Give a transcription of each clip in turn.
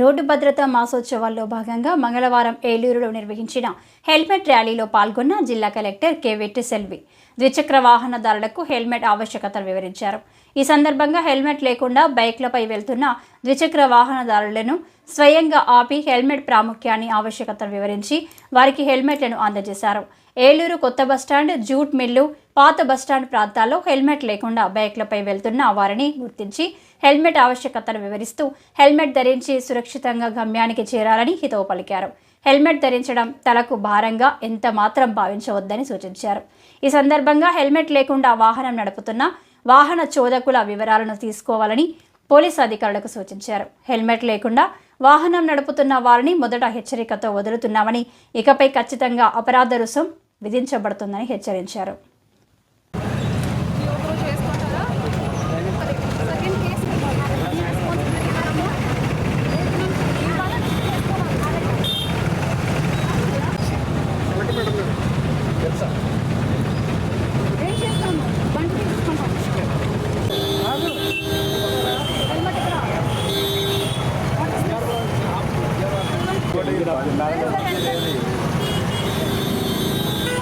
Road భద్రతా మాసోత్సవాల్లో భాగంగా మంగళవారం ఏలూరులో నిర్వహించిన హెల్మెట్ ర్యాలీలో పాల్గొన్న జిల్లా కలెక్టర్ కె వెట్టిసెల్వి ద్విచక్ర వాహనదారులకు హెల్మెట్ ఆవశ్యకతను వివరించారు. ఈ సందర్భంగా హెల్మెట్ లేకుండా బైక్లపై వెళ్తున్న ద్విచక్ర వాహనదారులను స్వయంగా ఆపి హెల్మెట్ ప్రాముఖ్యాన్ని ఆవశ్యకతను వివరించి వారికి హెల్మెట్లను అందజేశారు. ఏలూరు కొత్త బస్టాండ్ జూట్ మిల్లు పాత బస్టాండ్ ప్రాంతాల్లో హెల్మెట్ లేకుండా బైక్లపై వెళ్తున్న వారిని గుర్తించి హెల్మెట్ ఆవశ్యకతను వివరిస్తూ హెల్మెట్ ధరించి సురక్షితంగా గమ్యానికి చేరాలని హితవు పలికారు. హెల్మెట్ ధరించడం తలకు భారంగా ఎంత మాత్రం భావించవద్దని సూచించారు. ఈ సందర్భంగా హెల్మెట్ లేకుండా వాహనం నడుపుతున్న వాహన చోదకుల వివరాలను తీసుకోవాలని పోలీసు అధికారులకు సూచించారు. హెల్మెట్ లేకుండా వాహనం నడుపుతున్న వారిని మొదట హెచ్చరికతో వదులుతున్నామని ఇకపై ఖచ్చితంగా అపరాధ రుసుం విధించబడుతుందని హెచ్చరించారు.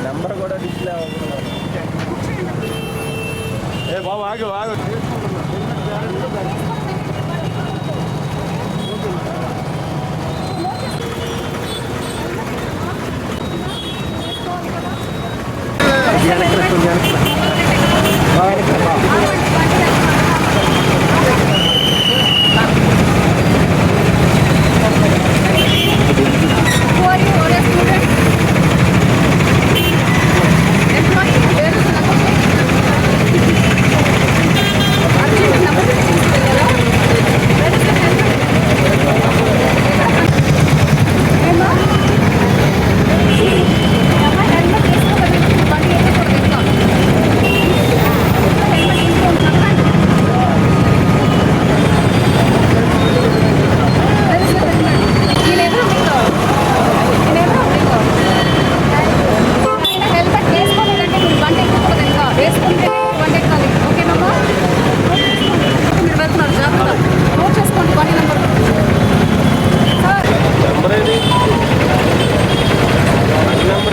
నెంబర్ కూడా డిస్ప్లే అవ్వదు. ఏ బాబు ఆగు ఆగు. Who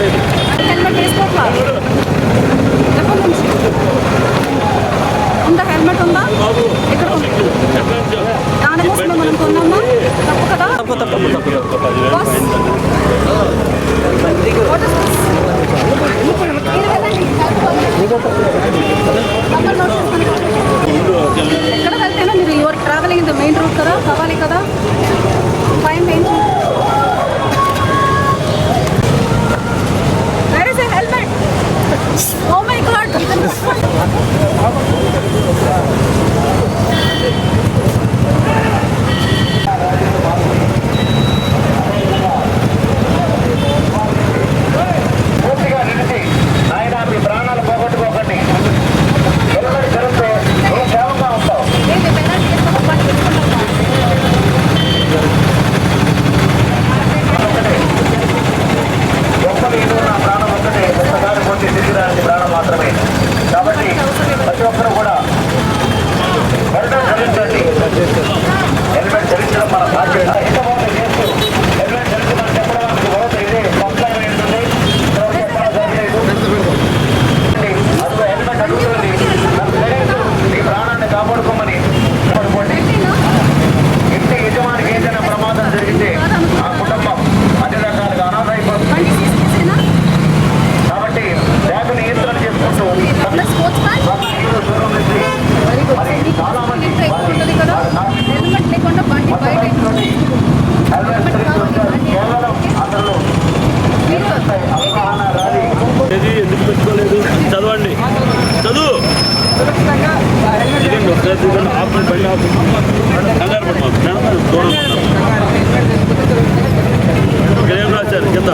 హెల్మెట్ వేసుకోవట్లా ఎప్పటి నుంచి ఉందా హెల్మెట్ ఉందా ఉంది దానికోసమే మనం కొన్నామా తప్పు కదా బాస్ వాట్ ఇస్ దిస్ ఏది? ఎందుకు పెట్టుకోలేదు? చదవండి. చదువు. ఇదండి ఒకసారి చూడండి. బండి కంగారు దూరం ఏం రాశారు? కింద.